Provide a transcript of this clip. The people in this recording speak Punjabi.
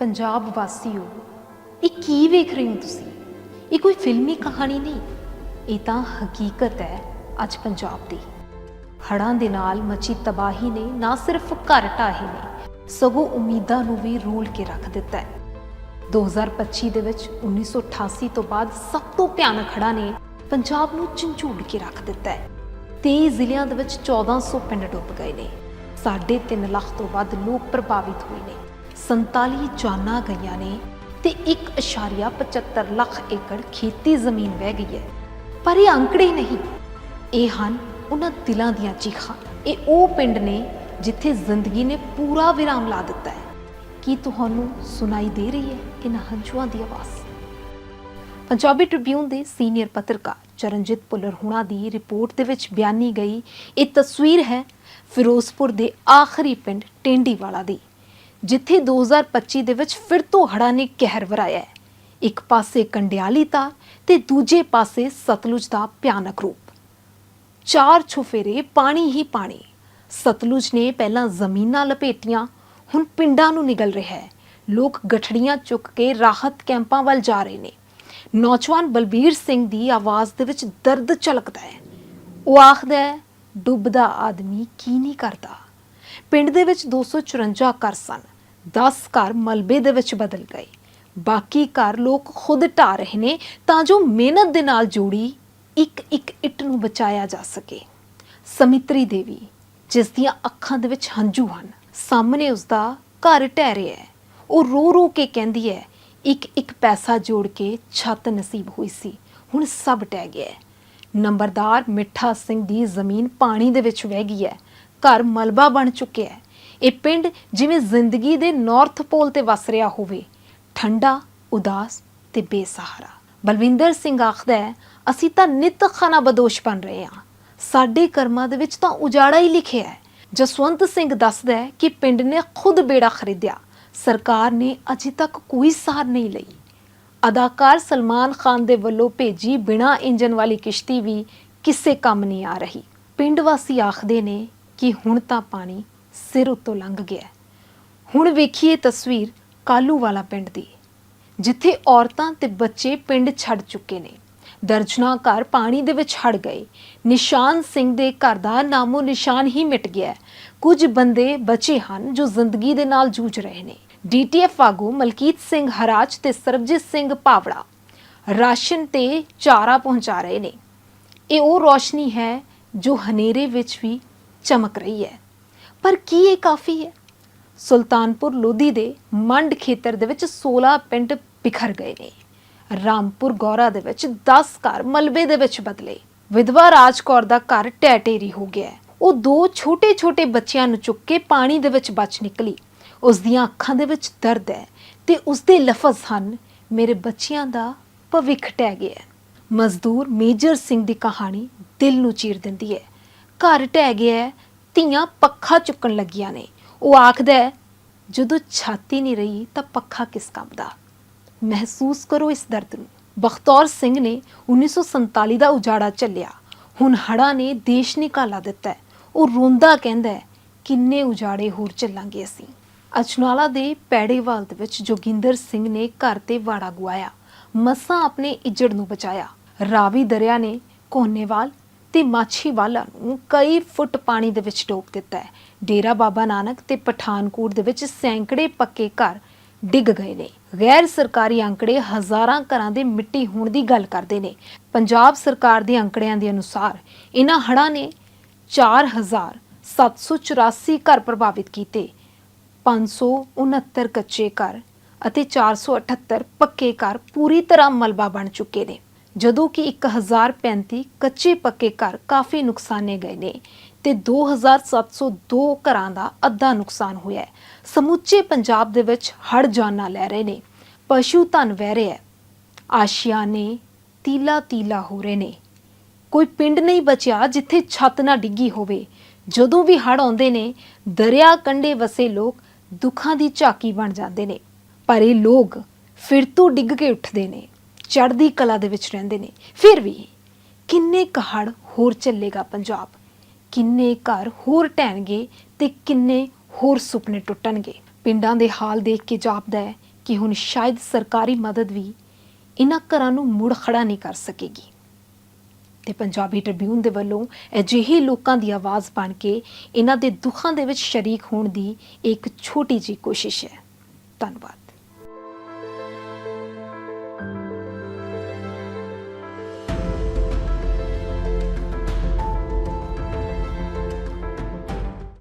ਪੰਜਾਬ ਵਾਸੀਓ, ਇਹ ਕੀ ਵੇਖ ਰਹੇ ਹੋ ਤੁਸੀਂ? ਇਹ ਕੋਈ ਫਿਲਮੀ ਕਹਾਣੀ ਨਹੀਂ। ਇਹ ਤਾਂ ਹਕੀਕਤ ਹੈ ਅੱਜ ਪੰਜਾਬ ਦੀ। ਹੜ੍ਹਾਂ ਦੇ ਨਾਲ ਮਚੀ ਤਬਾਹੀ ਨੇ ਨਾ ਸਿਰਫ ਘਰ ਢਾਹੇ ਨੇ, ਸਗੋਂ ਉਮੀਦਾਂ ਨੂੰ ਵੀ ਰੋਲ ਕੇ ਰੱਖ ਦਿੱਤਾ ਹੈ। 2025 ਦੇ ਵਿੱਚ 1988 ਤੋਂ ਬਾਅਦ ਸਭ ਤੋਂ ਭਿਆਨਕ ਹੜ੍ਹਾਂ ਨੇ ਪੰਜਾਬ ਨੂੰ ਝੰਜੋੜ ਕੇ ਰੱਖ ਦਿੱਤਾ ਹੈ। 23 ਜ਼ਿਲ੍ਹਿਆਂ ਦੇ ਵਿੱਚ 1400 ਪਿੰਡ ਡੁੱਬ ਗਏ ਨੇ। 3.5 ਲੱਖ ਤੋਂ ਵੱਧ ਲੋਕ ਪ੍ਰਭਾਵਿਤ ਹੋਏ ਨੇ। 47 ਜਾਨਾਂ ਗਈਆਂ ਨੇ ਤੇ 1.75 ਲੱਖ ਏਕੜ ਖੇਤੀ ਜ਼ਮੀਨ ਵਹਿ ਗਈ ਹੈ। ਪਰ ਇਹ ਅੰਕੜੇ ਨਹੀਂ। ਇਹ ਹਨ ਉਹਨਾਂ ਦਿਲਾਂ ਦੀਆਂ ਚੀਖਾਂ। ਇਹ ਉਹ ਪਿੰਡ ਨੇ ਜਿੱਥੇ ਜ਼ਿੰਦਗੀ ਨੇ ਪੂਰਾ ਵਿਰਾਮ ਲਾ ਦਿੱਤਾ ਹੈ। ਕੀ ਤੁਹਾਨੂੰ ਸੁਣਾਈ ਦੇ ਰਹੀ ਹੈ ਇਹਨਾਂ ਹੰਝੂਆਂ ਦੀ ਆਵਾਜ਼? ਪੰਜਾਬੀ ਟ੍ਰਿਬਿਊਨ ਦੇ ਸੀਨੀਅਰ ਪੱਤਰਕਾਰ ਚਰਨਜੀਤ ਪੁੱਲਰ ਹੁਣਾ ਦੀ ਰਿਪੋਰਟ ਦੇ ਵਿੱਚ ਬਿਆਨੀ ਗਈ, ਇਹ ਤਸਵੀਰ ਹੈ ਫਿਰੋਜ਼ਪੁਰ ਦੇ ਆਖਰੀ ਪਿੰਡ ਟੇਂਡੀਵਾਲਾ ਦੀ। ਜਿੱਥੇ 2025 ਦੇ ਵਿੱਚ ਫਿਰ ਤੋਂ ਹੜ੍ਹਾਂ ਨੇ ਕਹਿਰ ਵਰਾਇਆ ਹੈ। ਇੱਕ ਪਾਸੇ ਕੰਡਿਆਲੀ ਤਾਂ ਤੇ ਦੂਜੇ ਪਾਸੇ ਸਤਲੁਜ ਦਾ ਭਿਆਨਕ ਰੂਪ। ਚਾਰ ਛੁਫੇਰੇ ਪਾਣੀ ਹੀ ਪਾਣੀ। ਸਤਲੁਜ ਨੇ ਪਹਿਲਾਂ ਜ਼ਮੀਨਾਂ ਲਪੇਟੀਆਂ, ਹੁਣ ਪਿੰਡਾਂ ਨੂੰ ਨਿਗਲ ਰਿਹਾ ਹੈ। ਲੋਕ ਗਠੜੀਆਂ ਚੁੱਕ ਕੇ ਰਾਹਤ ਕੈਂਪਾਂ ਵੱਲ ਜਾ ਰਹੇ ਨੇ। ਨੌਜਵਾਨ ਬਲਬੀਰ ਸਿੰਘ ਦੀ ਆਵਾਜ਼ ਦੇ ਵਿੱਚ ਦਰਦ ਝਲਕਦਾ ਹੈ। ਉਹ ਆਖਦਾ ਹੈ, ਡੁੱਬਦਾ ਆਦਮੀ ਕੀ ਨਹੀਂ ਕਰਦਾ? ਪਿੰਡ ਦੇ ਵਿੱਚ 254 ਘਰ ਸਨ। 10 ਘਰ ਮਲਬੇ ਦੇ ਵਿੱਚ ਬਦਲ ਗਏ। ਬਾਕੀ ਘਰ ਲੋਕ ਖੁਦ ਢਾ ਰਹੇ ਨੇ ਤਾਂ ਜੋ ਮਿਹਨਤ ਦੇ ਨਾਲ ਜੋੜੀ ਇੱਕ ਇੱਕ ਇੱਟ ਨੂੰ ਬਚਾਇਆ ਜਾ ਸਕੇ। ਸਮਿਤਰੀ ਦੇਵੀ, ਜਿਸ ਦੀਆਂ ਅੱਖਾਂ ਦੇ ਵਿੱਚ ਹੰਝੂ ਹਨ, ਸਾਹਮਣੇ ਉਸ ਦਾ ਘਰ ਢਹਿ ਰਿਹਾ ਹੈ। ਉਹ ਰੋ ਰੋ ਕੇ ਕਹਿੰਦੀ ਹੈ, ਇੱਕ ਇੱਕ ਪੈਸਾ ਜੋੜ ਕੇ ਛੱਤ ਨਸੀਬ ਹੋਈ ਸੀ, ਹੁਣ ਸਭ ਟਹਿ ਗਿਆ ਹੈ। ਨੰਬਰਦਾਰ ਮਿੱਠਾ ਸਿੰਘ ਦੀ ਜ਼ਮੀਨ ਪਾਣੀ ਦੇ ਵਿੱਚ ਵਹਿ ਗਈ ਹੈ। ਘਰ ਮਲਬਾ ਬਣ ਚੁੱਕਿਆ ਹੈ। ਇਹ ਪਿੰਡ ਜਿਵੇਂ ਜ਼ਿੰਦਗੀ ਦੇ ਨਾਰਥ ਪੋਲ ਤੇ ਵਸ ਰਿਹਾ ਹੋਵੇ, ਠੰਡਾ, ਉਦਾਸ ਤੇ ਬੇਸਹਾਰਾ। ਬਲਵਿੰਦਰ ਸਿੰਘ ਆਖਦਾ ਹੈ, ਅਸੀਂ ਤਾਂ ਨਿਤ ਖਾਨਾ ਬਦੋਸ਼ ਬਣ ਰਹੇ ਹਾਂ। ਸਾਡੇ ਕਰਮਾਂ ਦੇ ਵਿੱਚ ਤਾਂ ਉਜਾੜਾ ਹੀ ਲਿਖਿਆ ਹੈ। ਜਸਵੰਤ ਸਿੰਘ ਦੱਸਦਾ ਹੈ ਕਿ ਪਿੰਡ ਨੇ ਖੁਦ ਬੇੜਾ ਖਰੀਦਿਆ। ਸਰਕਾਰ ਨੇ ਅਜੇ ਤੱਕ ਕੋਈ ਸਾਰ ਨਹੀਂ ਲਈ। ਅਦਾਕਾਰ ਸਲਮਾਨ ਖਾਨ ਦੇ ਵੱਲੋਂ ਭੇਜੀ ਬਿਨਾ ਇੰਜਨ ਵਾਲੀ ਕਿਸ਼ਤੀ ਵੀ ਕਿਸੇ ਕੰਮ ਨਹੀਂ ਆ ਰਹੀ। ਪਿੰਡ ਵਾਸੀ ਆਖਦੇ ਨੇ ਕਿ ਹੁਣ ਤਾਂ ਪਾਣੀ ਸਿਰ ਉੱਤੋਂ ਲੰਘ ਗਿਆ ਹੁਣ ਵੇਖੀਏ ਤਸਵੀਰ ਕਾਲੂ ਵਾਲਾ ਪਿੰਡ ਦੀ। ਜਿੱਥੇ ਔਰਤਾਂ ਤੇ ਬੱਚੇ ਪਿੰਡ ਛੱਡ ਚੁੱਕੇ ਨੇ। ਦਰਜਨਾ ਘਰ ਪਾਣੀ ਦੇ ਵਿੱਚ ਹੜ ਗਏ। ਨਿਸ਼ਾਨ ਸਿੰਘ ਦੇ ਘਰ ਦਾ ਨਾਮੋ ਨਿਸ਼ਾਨ ਹੀ ਮਿਟ ਗਿਆ ਕੁਝ ਬੰਦੇ ਬਚੇ ਹਨ ਜੋ ਜ਼ਿੰਦਗੀ ਦੇ ਨਾਲ ਜੂਝ ਰਹੇ ਨੇ। ਡੀਟੀਐਫ ਆਗੂ ਮਲਕੀਤ ਸਿੰਘ ਹਰਾਜ ਤੇ ਸਰਬਜੀਤ ਸਿੰਘ ਪਾਵੜਾ ਰਾਸ਼ਨ ਤੇ ਚਾਰਾ ਪਹੁੰਚਾ ਰਹੇ ਨੇ। ਇਹ ਉਹ ਰੋਸ਼ਨੀ ਹੈ ਜੋ ਹਨੇਰੇ ਵਿੱਚ ਵੀ ਚਮਕ ਰਹੀ ਹੈ। ਪਰ ਕੀ ਇਹ ਕਾਫੀ ਹੈ? ਸੁਲਤਾਨਪੁਰ ਲੋਧੀ ਦੇ ਮੰਡ ਖੇਤਰ ਦੇ ਵਿੱਚ 16 ਪਿੰਡ ਬਿਖਰ ਗਏ ਨੇ। ਰਾਮਪੁਰ ਗੌਰਾ ਦੇ ਵਿੱਚ 10 ਘਰ ਮਲਬੇ ਦੇ ਵਿੱਚ ਬਦਲੇ। ਵਿਧਵਾ ਰਾਜਕੌਰ ਦਾ ਘਰ ਟੈਟੇਰੀ ਹੋ ਗਿਆ ਉਹ ਦੋ ਛੋਟੇ-ਛੋਟੇ ਬੱਚਿਆਂ ਨੂੰ ਚੁੱਕ ਕੇ ਪਾਣੀ ਦੇ ਵਿੱਚ ਬਚ ਨਿਕਲੀ। ਉਸ ਦੀਆਂ ਅੱਖਾਂ ਦੇ ਵਿੱਚ ਦਰਦ ਹੈ ਤੇ ਉਸ ਦੇ ਲਫ਼ਜ਼ ਹਨ, ਮੇਰੇ ਬੱਚਿਆਂ ਦਾ ਭਵਿੱਖ ਟਹਿ ਗਿਆ ਮਜ਼ਦੂਰ ਮੇਜਰ ਸਿੰਘ ਦੀ ਕਹਾਣੀ ਦਿਲ ਨੂੰ ਚੀਰ ਦਿੰਦੀ ਹੈ। ਘਰ ਟਹਿ ਗਿਆ ਹੈ, ਧੀਆਂ ਪੱਖਾ ਚੁੱਕਣ ਲੱਗੀਆਂ ਨੇ। ਉਹ ਆਖਦਾ ਹੈ ਜਦੋਂ ਛਾਤੀ ਨਹੀਂ ਰਹੀ ਤਾਂ ਪੱਖਾ ਕਿਸ ਕੰਮ ਦਾ? ਮਹਿਸੂਸ ਕਰੋ ਇਸ ਦਰਦ ਨੂੰ। ਬਖਤੌਰ ਸਿੰਘ ਨੇ 1947 ਦਾ ਉਜਾੜਾ ਚੱਲਿਆ। ਹੁਣ ਹੜ੍ਹਾਂ ਨੇ ਦੇਸ਼ ਨਿਕਾਲਾ ਦਿੱਤਾ ਹੈ। ਉਹ ਰੋਂਦਾ ਕਹਿੰਦਾ ਹੈ ਕਿੰਨੇ ਉਜਾੜੇ ਹੋਰ ਚੱਲਾਂਗੇ ਅਸੀਂ? ਅਜਨਾਲਾ ਦੇ ਪੈੜੇਵਾਲ ਦੇ ਵਿੱਚ ਜੋਗਿੰਦਰ ਸਿੰਘ ਨੇ ਘਰ ਤੇ ਵਾੜਾ ਗੁਆਇਆ। ਮਸਾਂ ਆਪਣੇ ਇੱਜੜ ਨੂੰ ਬਚਾਇਆ। ਰਾਵੀ ਦਰਿਆ ਨੇ ਕੋਨੇਵਾਲ ਤੇ ਮਾਛੀਵਾਲਾ ਨੂੰ ਕਈ ਫੁੱਟ ਪਾਣੀ ਦੇ ਵਿੱਚ ਡੋਬ ਦਿੱਤਾ ਹੈ। ਡੇਰਾ ਬਾਬਾ ਨਾਨਕ ਤੇ ਪਠਾਨਕੋਟ ਦੇ ਵਿੱਚ ਸੈਂਕੜੇ ਪੱਕੇ ਘਰ ਡਿੱਗ ਗਏ ਨੇ। ਗੈਰ ਸਰਕਾਰੀ ਅੰਕੜੇ ਹਜ਼ਾਰਾਂ ਘਰਾਂ ਦੇ ਮਿੱਟੀ ਹੋਣ ਦੀ ਗੱਲ ਕਰਦੇ ਨੇ। ਪੰਜਾਬ ਸਰਕਾਰ ਦੇ ਅੰਕੜਿਆਂ ਦੇ ਅਨੁਸਾਰ ਇਹਨਾਂ ਹੜ੍ਹਾਂ ਨੇ 4784 ਘਰ ਪ੍ਰਭਾਵਿਤ ਕੀਤੇ 569 ਕੱਚੇ ਘਰ ਅਤੇ 478 ਪੱਕੇ ਘਰ ਪੂਰੀ ਤਰ੍ਹਾਂ ਮਲਬਾ ਬਣ ਚੁੱਕੇ ਨੇ। ਜਦੋਂ ਕਿ 1035 ਕੱਚੇ ਪੱਕੇ ਘਰ ਕਾਫੀ ਨੁਕਸਾਨੇ ਗਏ ਨੇ ਤੇ 2702 ਘਰਾਂ ਦਾ ਅੱਧਾ ਨੁਕਸਾਨ ਹੋਇਆ ਹੈ। ਸਮੁੱਚੇ ਪੰਜਾਬ ਦੇ ਵਿੱਚ ਹੜ ਜਾਨਾਂ ਲੈ ਰਹੇ ਨੇ। ਪਸ਼ੂ ਧਨ ਵਹਿ ਰਿਹਾ ਹੈ। ਆਸ਼ੀਆਨੇ ਤੀਲਾ ਤੀਲਾ ਹੋ ਰਹੇ ਨੇ। ਕੋਈ ਪਿੰਡ ਨਹੀਂ ਬਚਿਆ ਜਿੱਥੇ ਛੱਤ ਨਾ ਡਿੱਗੀ ਹੋਵੇ। ਜਦੋਂ ਵੀ ਹੜ ਆਉਂਦੇ ਨੇ, ਦਰਿਆ ਕੰਢੇ ਵਸੇ ਲੋਕ ਦੁੱਖਾਂ ਦੀ ਝਾਕੀ ਬਣ ਜਾਂਦੇ ਨੇ। ਪਰ ਇਹ ਲੋਕ ਫਿਰ ਤੋਂ ਡਿੱਗ ਕੇ ਉੱਠਦੇ ਨੇ। ਚੜ੍ਹਦੀ ਕਲਾ ਦੇ ਵਿੱਚ ਰਹਿੰਦੇ ਨੇ। ਫਿਰ ਵੀ ਕਿੰਨੇ ਕਹੜ ਹੋਰ ਚੱਲੇਗਾ ਪੰਜਾਬ? ਕਿੰਨੇ ਘਰ ਹੋਰ ਢਹਿਣਗੇ ਤੇ ਕਿੰਨੇ ਹੋਰ ਸੁਪਨੇ ਟੁੱਟਣਗੇ? ਪਿੰਡਾਂ ਦੇ ਹਾਲ ਦੇਖ ਕੇ ਜਾਪਦਾ ਹੈ ਕਿ ਹੁਣ ਸ਼ਾਇਦ ਸਰਕਾਰੀ ਮਦਦ ਵੀ ਇਹਨਾਂ ਘਰਾਂ ਨੂੰ ਮੁੜ ਖੜਾ ਨਹੀਂ ਕਰ ਸਕੇਗੀ। ਤੇ ਪੰਜਾਬੀ ਟ੍ਰਿਬਿਊਨ ਦੇ ਵੱਲੋਂ ਅਜਿਹੇ ਲੋਕਾਂ ਦੀ ਆਵਾਜ਼ ਬਣ ਕੇ ਇਹਨਾਂ ਦੇ ਦੁੱਖਾਂ ਦੇ ਵਿੱਚ ਸ਼ਰੀਕ ਹੋਣ ਦੀ ਇੱਕ ਛੋਟੀ ਜਿਹੀ ਕੋਸ਼ਿਸ਼ ਹੈ। ਧੰਨਵਾਦ।